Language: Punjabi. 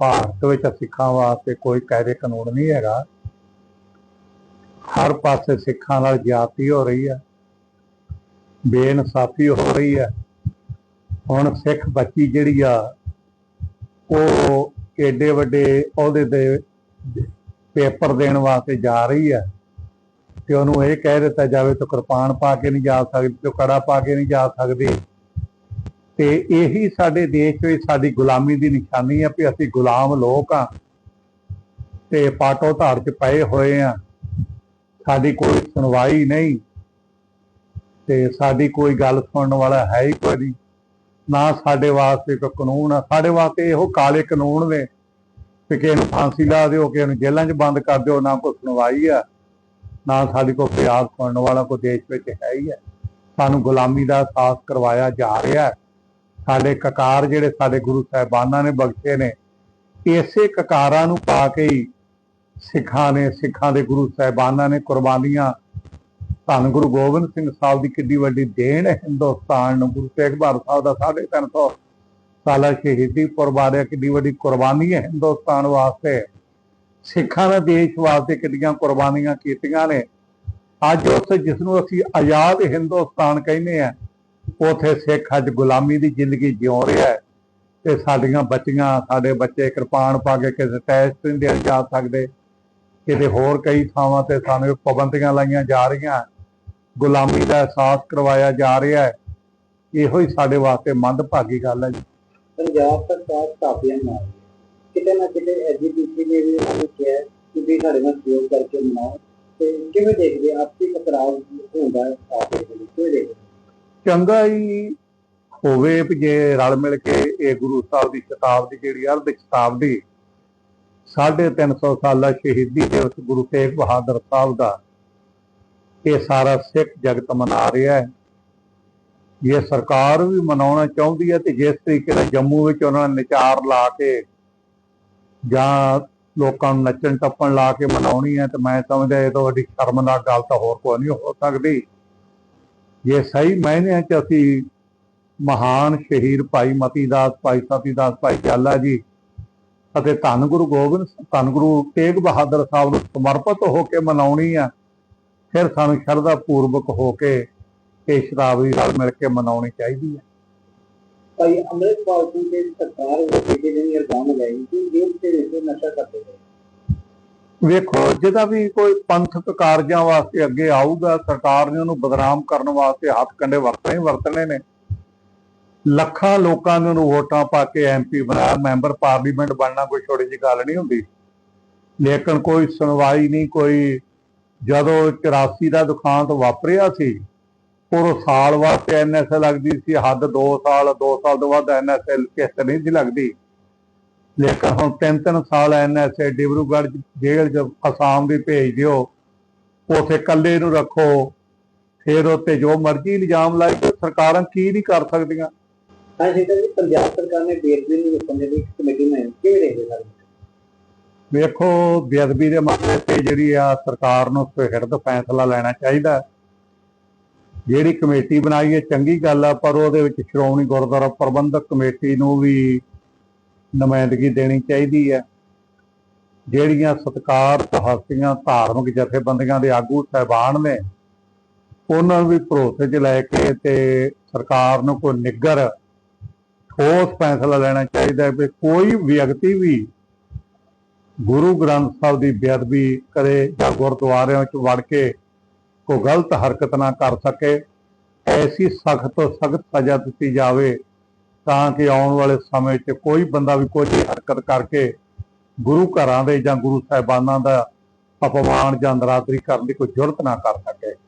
ਭਾਰਤ ਵਿੱਚ ਸਿੱਖਾਂ ਵਾਸਤੇ ਕੋਈ ਕਾਇਦੇ ਕਾਨੂੰਨ ਨਹੀਂ ਹੈਗਾ। ਹਰ ਪਾਸੇ ਸਿੱਖਾਂ ਨਾਲ ਜਾਤੀ ਹੋ ਰਹੀ ਹੈ। ਬੇਇਨਸਾਫੀ ਹੋ ਰਹੀ ਹੈ। ਹੁਣ ਸਿੱਖ ਬੱਚੀ ਜਿਹੜੀ ਆ, ਉਹ ਏਡੇ ਵੱਡੇ ਅਹੁਦੇ ਦੇ ਪੇਪਰ ਦੇਣ ਵਾਸਤੇ ਜਾ ਰਹੀ ਹੈ ਤੇ ਉਹਨੂੰ ਇਹ ਕਹਿ ਦਿੱਤਾ ਜਾਵੇ ਤੂੰ ਕਿਰਪਾਨ ਪਾ ਕੇ ਨਹੀਂ ਜਾ ਸਕਦੀ, ਤੂੰ ਕੜਾ ਪਾ ਕੇ ਨਹੀਂ ਜਾ ਸਕਦੀ। ਤੇ ਇਹੀ ਸਾਡੇ ਦੇਸ਼ ਵਿੱਚ ਸਾਡੀ ਗੁਲਾਮੀ ਦੀ ਨਿਸ਼ਾਨੀ ਹੈ ਕਿ ਅਸੀਂ ਗੁਲਾਮ ਲੋਕ ਆ ਤੇ ਪਾਟੋ ਧਾਰ ਚ ਪਏ ਹੋਏ ਆ। ਸਾਡੀ ਕੋਈ ਸੁਣਵਾਈ ਨਹੀਂ ਤੇ ਸਾਡੀ ਕੋਈ ਗੱਲ ਸੁਣਨ ਵਾਲਾ ਹੈ ਹੀ ਕੋਈ ਨਹੀਂ। ਨਾ ਸਾਡੇ ਵਾਸਤੇ ਕੋਈ ਕਾਨੂੰਨ ਆ। ਸਾਡੇ ਵਾਸਤੇ ਇਹੋ ਕਾਲੇ ਕਾਨੂੰਨ ਨੇ ਕਿ ਕਿਸੇ ਨੂੰ ਫਾਂਸੀ ਲਾ ਦਿਓ, ਕਿਸੇ ਨੂੰ ਜੇਲ੍ਹਾਂ 'ਚ ਬੰਦ ਕਰ ਦਿਓ, ਨਾ ਕੋਈ ਸੁਣਵਾਈ ਆ। ਨਾ ਸਾਡੀ ਕੋਈ ਪਿਆਰ ਸੁਣਨ ਵਾਲਾ ਕੋਈ ਦੇਸ਼ ਵਿੱਚ ਹੈ ਹੀ ਹੈ ਸਾਨੂੰ ਗੁਲਾਮੀ ਦਾ ਅਹਿਸਾਸ ਕਰਵਾਇਆ ਜਾ ਰਿਹਾ ਹੈ। ਸਾਡੇ ਕਕਾਰ ਜਿਹੜੇ ਸਾਡੇ ਗੁਰੂ ਸਾਹਿਬਾਨਾਂ ਨੇ ਬਖਸ਼ੇ ਨੇ, ਇਸੇ ਕਕਾਰਾਂ ਨੂੰ ਪਾ ਕੇ ਹੀ ਸਿੱਖਾਂ ਨੇ, ਸਿੱਖਾਂ ਦੇ ਗੁਰੂ ਸਾਹਿਬਾਨਾਂ ਨੇ ਕੁਰਬਾਨੀਆਂ ਧੰਨ ਗੁਰੂ ਗੋਬਿੰਦ ਸਿੰਘ ਸਾਹਿਬ ਦੀ ਕਿੱਡੀ ਵੱਡੀ ਦੇਣ ਹੈ ਹਿੰਦੁਸਤਾਨ ਨੂੰ। ਗੁਰੂ ਤੇਗ ਬਹਾਦਰ ਸਾਹਿਬ ਦਾ 350 ਸਾਲਾ ਸ਼ਹੀਦੀ ਪੁਰਬਾਰਿਆ ਕਿੱਡੀ ਵੱਡੀ ਕੁਰਬਾਨੀ ਹੈ ਹਿੰਦੁਸਤਾਨ ਵਾਸਤੇ। ਸਿੱਖਾਂ ਨੇ ਦੇਸ਼ ਵਾਸਤੇ ਕਿੱਡੀਆਂ ਕੁਰਬਾਨੀਆਂ ਕੀਤੀਆਂ ਨੇ। ਅੱਜ ਉਸ ਜਿਸ ਨੂੰ ਅਸੀਂ ਆਜ਼ਾਦ ਹਿੰਦੁਸਤਾਨ ਕਹਿੰਦੇ ਆ ਉਥੇ ਸਿੱਖ ਅੱਜ ਗੁਲਾਮੀ ਦੀ ਜ਼ਿੰਦਗੀ ਜਿਉ ਰਿਹਾ ਹੈ ਤੇ ਸਾਡੀਆਂ ਬੱਚੀਆਂ, ਸਾਡੇ ਬੱਚੇ ਕਿਰਪਾਨ ਪਾ ਕੇ ਕਿਸੇ ਟੈਸਟ ਨਹੀਂ ਜਾ ਸਕਦੇ। ਕਿਤੇ ਹੋਰ ਕਈ ਥਾਵਾਂ ਤੇ ਸਾਨੂੰ ਪਾਬੰਦੀਆਂ ਲਾਈਆਂ ਜਾ ਰਹੀਆਂ ਗੁਲਾਮੀ ਦਾ ਅਹਿਸਾਸ ਕਰਵਾਇਆ ਜਾ ਰਿਹਾ ਹੈ। ਇਹੋ ਹੀ ਸਾਡੇ ਵਾਸਤੇ ਮੰਦਭਾਗੀ ਗੱਲ ਹੈ ਜੀ। ਪੰਜਾਬ ਸਰਕਾਰ ਕਾਫੀਆਂ ਨਾਲ ਕਿਤੇ ਨਾ ਕਿਤੇ ਐਜੀਪੀਸੀ ਨੇ ਵੀ ਉਹਨਾਂ ਕਿਹਾ ਕਿ ਵੀ ਸਾਡੇ ਨਾਲ ਸਹਿਯੋਗ ਕਰਕੇ ਮਨਾਓ ਤੇ ਕਿਵੇਂ ਦੇਖਦੇ ਆਪਸੀ ਟਕਰਾਅ ਹੁੰਦਾ ਹੈ, ਆਪਸ ਵਿੱਚ ਕਿਵੇਂ ਦੇਖਦੇ ਚੰਗਾ ਹੀ ਹੋਵੇ ਜੇ ਰਲ ਮਿਲ ਕੇ ਇਹ ਗੁਰੂ ਸਾਹਿਬ ਦੀ ਸ਼ਤਾਬਦੀ ਜਿਹੜੀ ਅਰਧ ਸ਼ਤਾਬਦੀ 350 ਸਾਲਾ ਸ਼ਹੀਦੀ ਦਿਵਸ ਗੁਰੂ ਤੇਗ ਬਹਾਦਰ ਸਾਹਿਬ ਦਾ ਇਹ ਸਾਰਾ ਸਿੱਖ ਜਗਤ ਮਨਾ ਰਿਹਾ ਹੈ। ਇਹ ਸਰਕਾਰ ਵੀ ਮਨਾਉਣਾ ਚਾਹੁੰਦੀ ਹੈ ਤੇ ਜਿਸ ਤਰੀਕੇ ਨਾਲ ਜੰਮੂ ਵਿੱਚ ਉਹਨਾਂ ਨੇ ਨਿਚਾਰ ਲਾ ਕੇ ਜਾਂ ਲੋਕਾਂ ਨੂੰ ਨੱਚਣ ਟੱਪਣ ਲਾ ਕੇ ਮਨਾਉਣੀ ਹੈ ਤੇ ਮੈਂ ਸਮਝਦਾ ਇਹ ਤੋਂ ਵੱਡੀ ਸ਼ਰਮਨਾਕ ਗੱਲ ਤਾਂ ਹੋਰ ਕੋਈ ਨਹੀਂ ਹੋ ਸਕਦੀ। ਜੇ ਸਹੀ ਮਾਇਨਿਆਂ 'ਚ ਅਸੀਂ ਮਹਾਨ ਸ਼ਹੀਦ ਭਾਈ ਮਤੀ ਦਾਸ, ਭਾਈ ਸਤੀ ਦਾਸ, ਭਾਈ ਚਾਲਾ ਜੀ ਅਤੇ ਧੰਨ ਗੁਰੂ ਗੋਬਿੰਦ, ਧੰਨ ਗੁਰੂ ਤੇਗ ਬਹਾਦਰ ਸਾਹਿਬ ਨੂੰ ਸਮਰਪਿਤ ਹੋ ਕੇ ਮਨਾਉਣੀ ਆ, ਫਿਰ ਸਾਨੂੰ ਸ਼ਰਧਾ ਪੂਰਵਕ ਹੋ ਕੇ ਇਹ ਸ਼ਤਾਬਦੀ ਨਾਲ ਮਿਲ ਕੇ ਮਨਾਉਣੀ ਚਾਹੀਦੀ ਹੈ ਭਾਈ ਅੰਮ੍ਰਿਤਪਾਲ ਸਿੰਘ ਦੇ ਸਰਕਾਰ ਉਹ ਬੇਟੇ ਨੇ ਇਲਜ਼ਾਮ ਕਿ ਜੇਲ੍ਹ ਦੇ ਵਿੱਚ ਨਸ਼ਾ ਕਰਦੇ ਵੇਖੋ, ਜਿਹਦਾ ਵੀ ਕੋਈ ਪੰਥਕ ਕਾਰਜਾਂ ਵਾਸਤੇ ਅੱਗੇ ਆਊਗਾ, ਸਰਕਾਰ ਨੇ ਉਹਨੂੰ ਬਦਨਾਮ ਕਰਨ ਵਾਸਤੇ ਹੱਥ ਕੰਡੇ ਵਰਤਣੇ ਵਰਤਣੇ ਨੇ। ਲੱਖਾਂ ਲੋਕਾਂ ਨੇ ਉਹਨੂੰ ਵੋਟਾਂ ਪਾ ਕੇ ਐਮਪੀ ਬਣਾਇਆ, ਮੈਂਬਰ ਪਾਰਲੀਮੈਂਟ ਬਣਨਾ ਕੋਈ ਛੋਟੀ ਜਿਹੀ ਗੱਲ ਨਹੀਂ ਹੁੰਦੀ। ਲੇਕਿਨ ਕੋਈ ਸੁਣਵਾਈ ਨਹੀਂ, ਕੋਈ ਜਦੋਂ 84 ਦਾ ਦੁਖਾਂਤ ਵਾਪਰਿਆ ਸੀ, ਉਹ ਸਾਲ ਵਾਸਤੇ ਐਨਐਸਏ ਲੱਗਦੀ ਸੀ, ਹੱਦ 2 ਸਾਲ 2 ਸਾਲ ਤੋਂ ਬਾਅਦ ਐਨਐਸਏ ਕਿਸ਼ਤ ਨਹੀਂ ਸੀ ਲੱਗਦੀ। ਲੇਕਿਨ ਹੁਣ ਤਿੰਨ ਤਿੰਨ ਸਾਲ ਐਨਐਸਏ ਡਿਬਰੂਗੜ੍ਹ ਜੇਲ੍ਹ ਚ ਅਸਾਮ ਦੀ ਭੇਜ ਦਿਓ ਉਥੇ ਕੱਲੇ ਨੂੰ ਰੱਖੋ ਫਿਰ ਉੱਤੇ ਜੋ ਮਰਜ਼ੀ ਇਲਜ਼ਾਮ ਜਾਓ, ਸਰਕਾਰਾਂ ਕੀ ਨਹੀਂ ਕਰ ਸਕਦੀਆਂ ਹਾਂ ਜੀ ਤਾਂ ਪੰਜਾਬ ਸਰਕਾਰ ਨੇ ਬੇਦਬੀ ਨੂੰ ਰੋਕਣ ਦੇ ਲਈ ਇੱਕ ਕਮੇਟੀ ਬਣਾਈ ਕਿਵੇਂ ਦੇਖਦੇ ਸਰ ਵੇਖੋ ਬੇਅਦਬੀ ਦੇ ਮਸਲੇ ਤੇ ਜਿਹੜੀ ਆ ਸਰਕਾਰ ਨੂੰ ਸੁਹਿਰਦ ਫੈਸਲਾ ਲੈਣਾ ਚਾਹੀਦਾ। ਜਿਹੜੀ ਕਮੇਟੀ ਬਣਾਈ ਹੈ ਚੰਗੀ ਗੱਲ ਆ ਪਰ ਉਹਦੇ ਵਿੱਚ ਸ਼੍ਰੋਮਣੀ ਗੁਰਦੁਆਰਾ ਪ੍ਰਬੰਧਕ ਕਮੇਟੀ ਨੂੰ ਵੀ ਨੁਮਾਇੰਦਗੀ ਦੇਣੀ ਚਾਹੀਦੀ ਹੈ। ਜਿਹੜੀਆਂ ਸਤਕਾਰ, ਹਸਤੀਆਂ, ਧਾਰਮਿਕ ਜਥੇਬੰਦੀਆਂ ਦੇ ਆਗੂ ਸਹਿਬਾਨ ਨੇ, ਉਹਨਾਂ ਨੂੰ ਵੀ ਭਰੋਸੇ 'ਚ ਲੈ ਕੇ ਤੇ ਸਰਕਾਰ ਨੂੰ ਕੋਈ ਨਿੱਗਰ ਠੋਸ ਫੈਸਲਾ ਲੈਣਾ ਚਾਹੀਦਾ ਹੈ ਕਿ ਕੋਈ ਵਿਅਕਤੀ ਵੀ ਗੁਰੂ ਗ੍ਰੰਥ ਸਾਹਿਬ ਦੀ ਬੇਅਦਬੀ ਕਰੇ ਜਾਂ ਗੁਰਦੁਆਰਿਆਂ 'ਚ ਵੜ ਕੇ ਕੋਈ ਗਲਤ ਹਰਕਤ ਨਾ ਕਰ ਸਕੇ। ਐਸੀ ਸਖਤ ਤੋਂ ਸਖਤ ਸਜ਼ਾ ਦਿੱਤੀ ਜਾਵੇ ਤਾਂ ਕਿ ਆਉਣ ਵਾਲੇ ਸਮੇਂ 'ਚ ਕੋਈ ਬੰਦਾ ਵੀ ਕੋਈ ਹਰਕਤ ਕਰਕੇ ਗੁਰੂ ਘਰਾਂ ਦੇ ਜਾਂ ਗੁਰੂ ਸਾਹਿਬਾਨਾਂ ਦਾ ਅਪਮਾਨ ਜਾਂ ਨਰਾਦਰੀ ਕਰਨ ਦੀ ਕੋਈ ਜੁਰਤ ਨਾ ਕਰ ਸਕੇ।